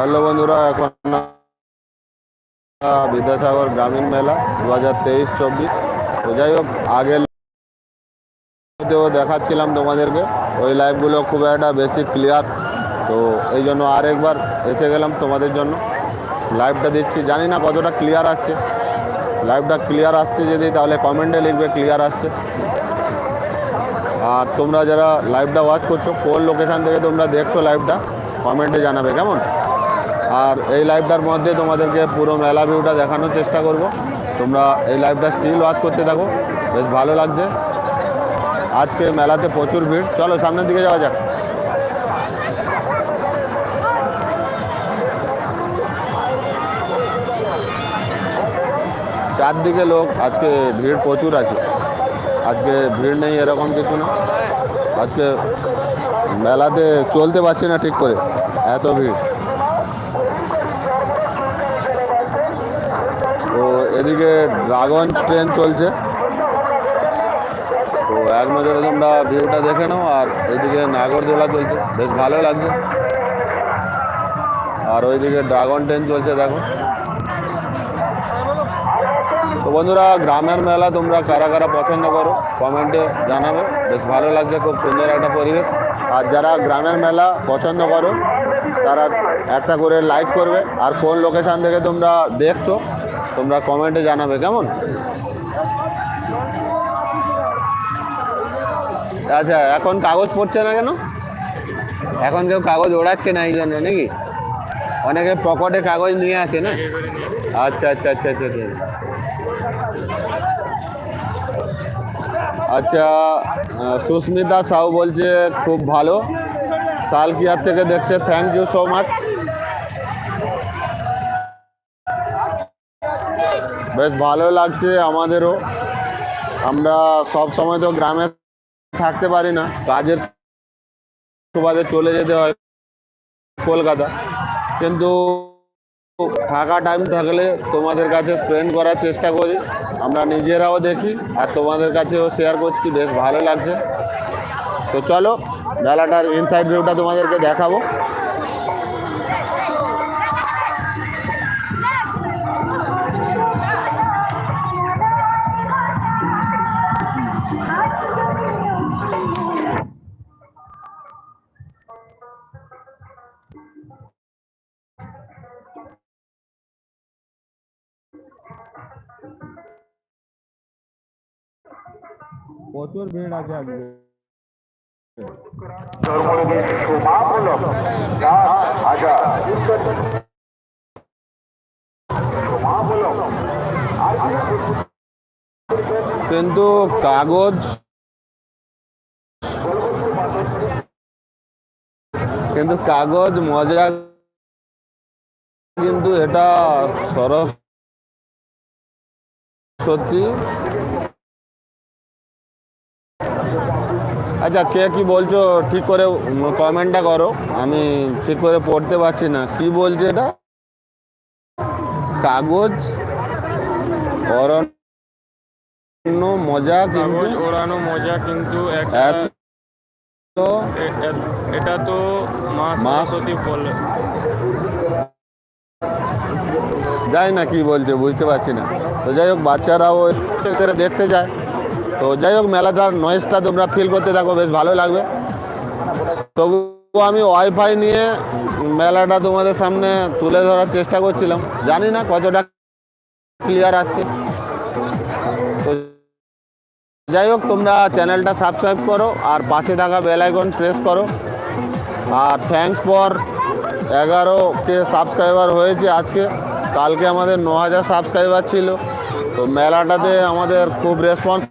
Hello বন্ধুরা, এখন বিদ্যাসাগর গ্রামীণ মেলা দু হাজার তেইশ চব্বিশ। তো যাই হোক, আগের দেখাচ্ছিলাম তোমাদেরকে, ওই লাইভগুলো খুব একটা বেশি ক্লিয়ার তো এই জন্য আরেকবার এসে গেলাম তোমাদের জন্য। লাইভটা দিচ্ছি, জানি না কতটা ক্লিয়ার আসছে। লাইভটা ক্লিয়ার আসছে যদি, তাহলে কমেন্টে লিখবে ক্লিয়ার আসছে। আর তোমরা যারা লাইভটা ওয়াচ করছ, কোন লোকেশান থেকে তোমরা দেখছ লাইভটা কমেন্টে জানাবে, কেমন? আর এই লাইভটার মধ্যে তোমাদেরকে পুরো মেলা ভিউটা দেখানোর চেষ্টা করব। তোমরা এই লাইভটা স্টিল ওয়াচ করতে থাকো। বেশ ভালো লাগছে। আজকে মেলাতে প্রচুর ভিড়। চলো সামনের দিকে যাওয়া যাক। চারদিকে লোক, আজকে ভিড় প্রচুর আছে। আজকে ভিড় নেই এরকম কিছু না। আজকে মেলাতে চলতে পারছি না ঠিক করে। এত ভিড় তো এদিকে ড্রাগন ট্রেন চলছে। তো এক নজরে তোমরা ভিউটা দেখে নাও, আর এদিকে নাগরদোলা চলছে। বেশ ভালো লাগছে। আর ওইদিকে ড্রাগন ট্রেন চলছে, দেখো। তো বন্ধুরা, গ্রামের মেলা তোমরা কারা কারা পছন্দ করো কমেন্টে জানাবে। বেশ ভালো লাগছে, খুব সুন্দর একটা পরিবেশ। আর যারা গ্রামের মেলা পছন্দ করো, তারা একটা করে লাইক করবে। আর কোন লোকেশান থেকে তোমরা দেখছ তোমরা কমেন্টে জানাবে, কেমন? আচ্ছা এখন কাগজ পড়ছে না কেন? এখন কেউ কাগজ ওড়াচ্ছে না এই জন্য, নাকি? অনেকে পকেটে কাগজ নিয়ে আসে না? আচ্ছা আচ্ছা আচ্ছা আচ্ছা আচ্ছা। আচ্ছা সুস্মিতা সাউ বলছে, খুব ভালো। সালকিয়ার থেকে দেখছে থ্যাংক ইউ সো মাচ বেশ ভালো লাগছে আমাদেরও। আমরা সব সময় তো গ্রামে থাকতে পারি না। কাজের সুবাদে চলে যেতে হয় কলকাতা। কিন্তু ফাঁকা টাইম থাকলে তোমাদের কাছে স্পেন্ড করার চেষ্টা করি। আমরা নিজেরাও দেখি আর তোমাদের কাছেও শেয়ার করছি। বেশ ভালো লাগছে। তো চলো, মেলাটার ইনসাইড ভিউটা তোমাদেরকে দেখাবো। প্রচুর ভিড় আছে আজকে। কিন্তু কাগজ কিন্তু কাগজ মজা কিন্তু এটা সরস আচ্ছা কে কি বলছো ঠিক করে কমেন্টটা করো। আমি ঠিক করে পড়তে পারছি না। কি বলছে এটা? কাগজ? অরণ্য মজা কিন্তু ওড়ানো মজা কিন্তু এটা তো মা বলে। যাই না কি বলছে বুঝতে পারছি না। তো যাই হোক বাচ্চারাও দেখতে যায়। তো যাই হোক, মেলাটার নয়েজটা তোমরা ফিল করতে থাকো, বেশ ভালো লাগবে। তবুও আমি ওয়াইফাই নিয়ে মেলাটা তোমাদের সামনে তুলে ধরার চেষ্টা করছিলাম। জানি না কতটা ক্লিয়ার আসছে। যাই হোক, তোমরা চ্যানেলটা সাবস্ক্রাইব করো আর পাশে থাকা বেল আইকন প্রেস করো। আর থ্যাঙ্কস ফর এগারো কে সাবস্ক্রাইবার হয়েছে আজকে। কালকে আমাদের ন হাজার সাবস্ক্রাইবার ছিল। তো মেলাটাতে আমাদের খুব রেসপন্স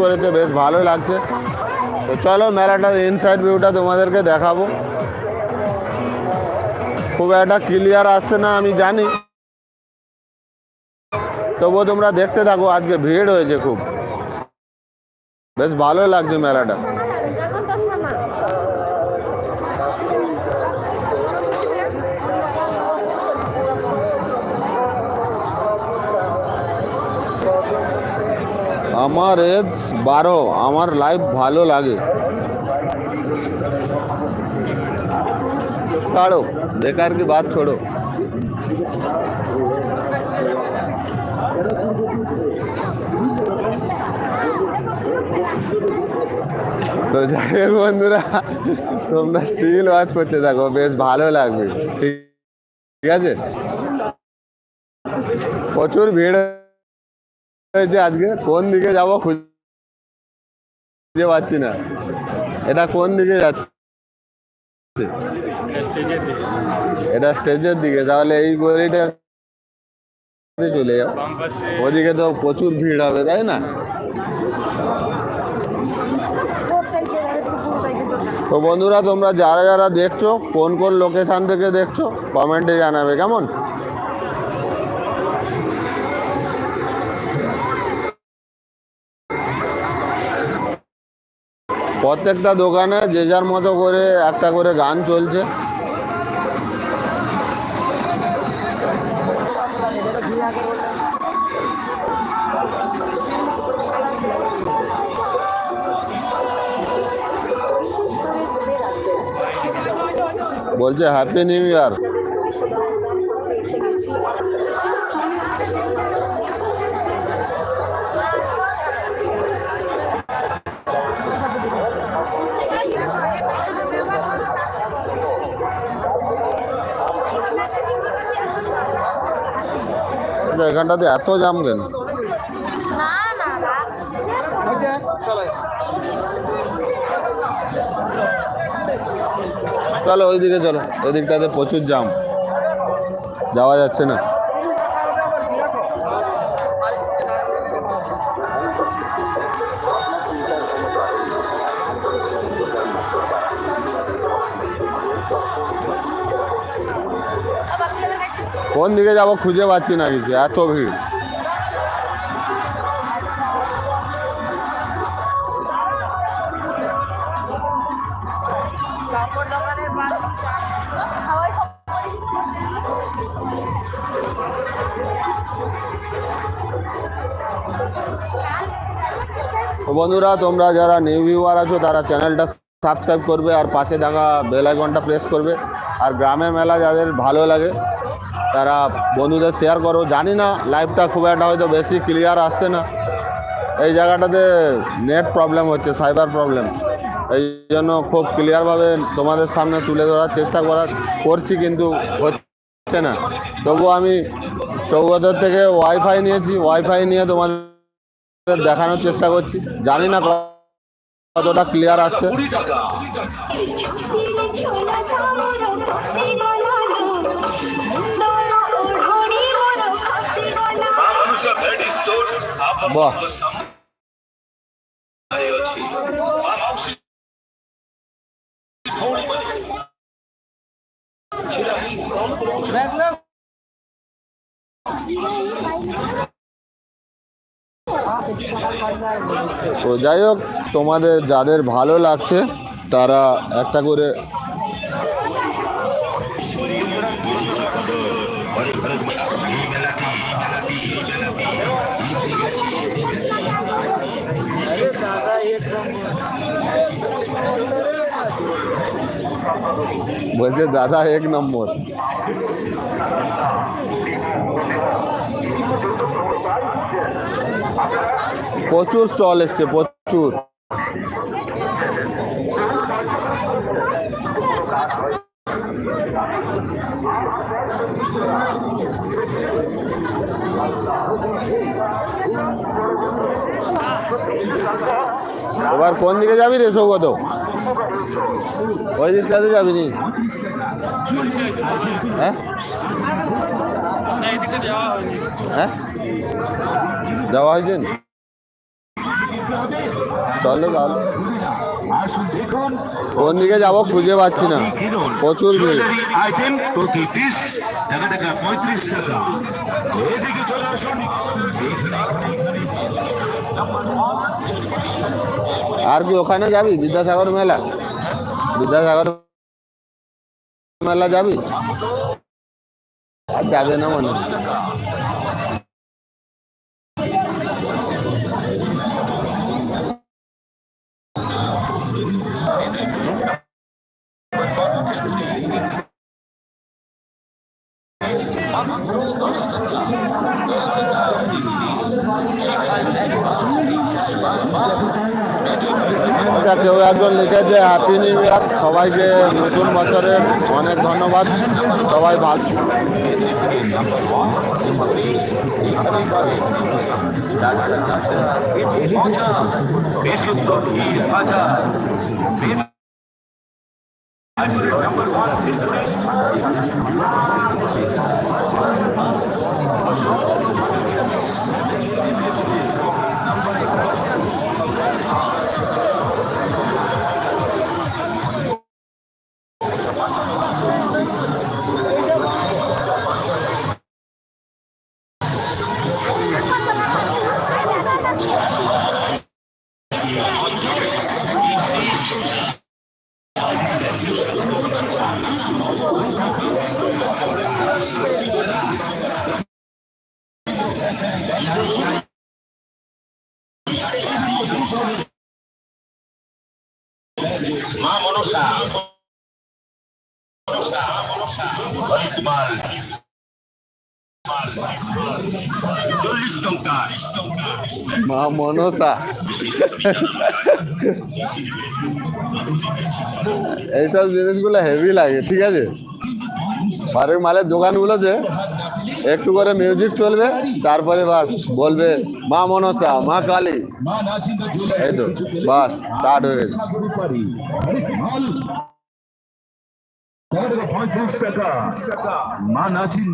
করেছে, বেশ ভালো লাগছে। তো চলো মেলাটার ইনসাইড ভিউটা তোমাদেরকে দেখাবো। খুব একটা ক্লিয়ার আসছে না, আমি জানি। তবুও তোমরা দেখতে থাকো, আজকে ভিড় হয়েছে খুব। বেশ ভালো লাগছে মেলাটা। আমার এজ বারো। আমার লাইফ ভালো লাগে। ছাড়ো, বেকার কি বাদ ছোড়ো। তো যাই হোক বন্ধুরা, তোমরা স্টিল ওয়াচ করতে থাকো, বেশ ভালো লাগবে। ঠিক ঠিক আছে? প্রচুর ভিড় হয়েছে আজকে কোন দিকে যাব খুঁজে পাচ্ছি না। এটা কোন দিকে যাচ্ছে? এটা স্টেজের দিকে। তাহলে এই গলিটা চলে যাও। ওদিকে তো প্রচুর ভিড় হবে, তাই না? তো বন্ধুরা, তোমরা যারা যারা দেখছ, কোন কোন লোকেশান থেকে দেখছ কমেন্টে জানাবে, কেমন? প্রত্যেকটা দোকানে যে যার মতো করে একটা করে গান চলছে। বলছে হ্যাপি নিউ ইয়ার এখানটাতে এত জাম কেন? চলো ওইদিকে চলো ওইদিকটাতে প্রচুর জাম। যাওয়া যাচ্ছে না। কোন দিকে যাব খুঁজে পাচ্ছি না কিছু, এত ভিড়। বন্ধুরা, তোমরা যারা নিউ ভিউয়ার আছো, তারা চ্যানেলটা সাবস্ক্রাইব করবে আর পাশে থাকা বেল আইকনটা প্রেস করবে। আর গ্রামের মেলা যাদের ভালো লাগে তারা বন্ধুদের শেয়ার করো। জানি না লাইভটা খুব একটা হয়তো বেশি ক্লিয়ার আসছে না। এই জায়গাটাতে নেট প্রবলেম হচ্ছে সাইবার প্রবলেম এই জন্য খুব ক্লিয়ারভাবে তোমাদের সামনে তুলে ধরার চেষ্টা করা, করছি কিন্তু হচ্ছে না। তবুও আমি সৌগতের থেকে ওয়াইফাই নিয়েছি ওয়াইফাই নিয়ে তোমাদের দেখানোর চেষ্টা করছি। জানি না কতটা ক্লিয়ার আসছে। বাহ। যাই হোক তোমাদের যাদের ভালো লাগছে তারা একটা করে বলছে দাদা এক নম্বর। প্রচুর স্টল এসছে প্রচুর। এবার কোন দিকে যাবি রে সৌগত? ওই দিকটাতে যাবি নি? হ্যাঁ? হ্যাঁ? যাওয়া হয়েছে? চলো। কোন দিকে যাব খুঁজে পাচ্ছি না। প্রচুর ভিড়। আর কি, ওখানে যাবি? বিদ্যাসাগর মেলা? বিদ্যাসাগর মেলা যাবি আর যাবে না মনে হয়। আচ্ছা কেউ একজন লিখেছে হ্যাপি নিউ ইয়ার সবাইকে নতুন বছরের অনেক ধন্যবাদ। সবাই ভালো। মা মনসা মাল চল্লিশ টঙ্কা মা মনসা এইসব জিনিসগুলো হেভি লাগে, ঠিক আছে? বারেক মালের দোকানগুলোতে একটু করে মিউজিক চলবে, তারপরে বাস বলবে, মা মনসা, মা কালী। এই তো, বাস স্টার্ট হয়ে গেছে। মা নাচিন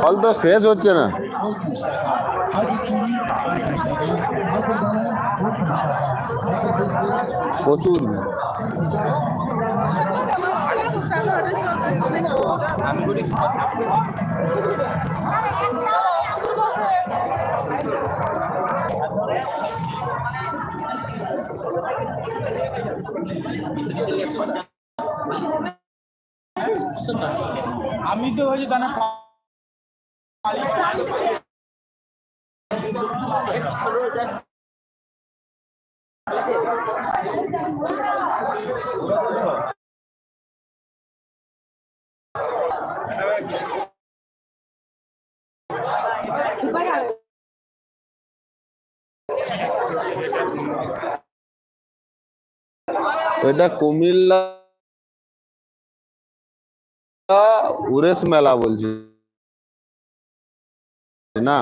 ফল তো শেষ হচ্ছে না। প্রচুর। আমি তো হয়েছে জানা এটা কুমিল্লা উরেশ মেলা বলছি। না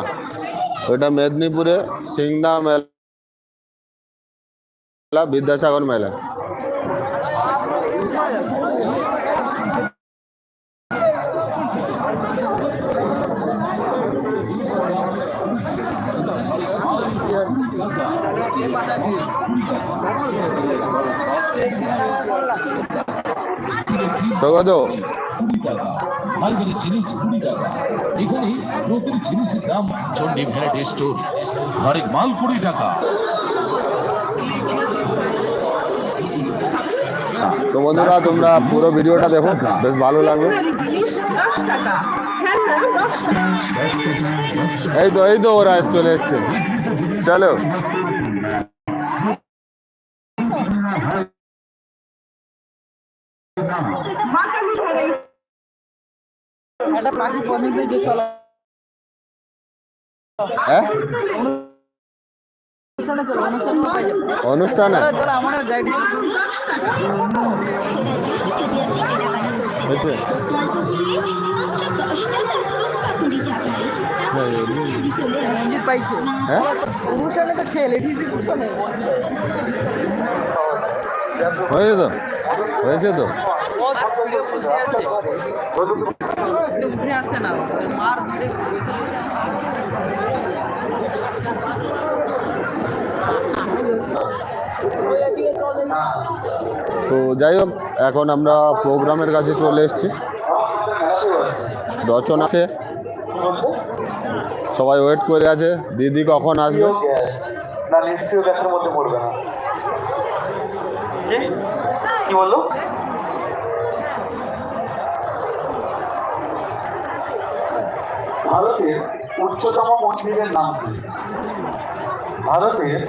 ওইটা মেদিনীপুরে সিংদা মেলা বিদ্যাসাগর মেলা। স্বাগত মালদারের জিনিস কুড়ি টাকা এখানে প্রতিটি জিনিসের দাম চন্ডী ভ্যারাইটি স্টোর। হরেক মাল কুড়ি টাকা। তো বন্ধুরা তোমরা পুরো ভিডিওটা দেখো বেশ ভালো লাগবে এই তো এই তো ওরা চলে এসছে। চলো। একটা পাখি পছন্দ যে চলো হ্যাঁ? অনুষ্ঠানে চলো অনুষ্ঠানে হ্যাঁ? তো খেলে হয়েছে তো? হয়েছে তো? আসে না। মার তো যাই হোক এখন আমরা প্রোগ্রামের কাছে চলে এসেছি। রচনা আছে। সবাই ওয়েট করে আছে। দিদি কখন আসবে? না নিশ্চয়ই দেখার মধ্যে পড়বে না। কি বলল? ভারতের উচ্চতম মন্দিরের নাম কি? ভারতের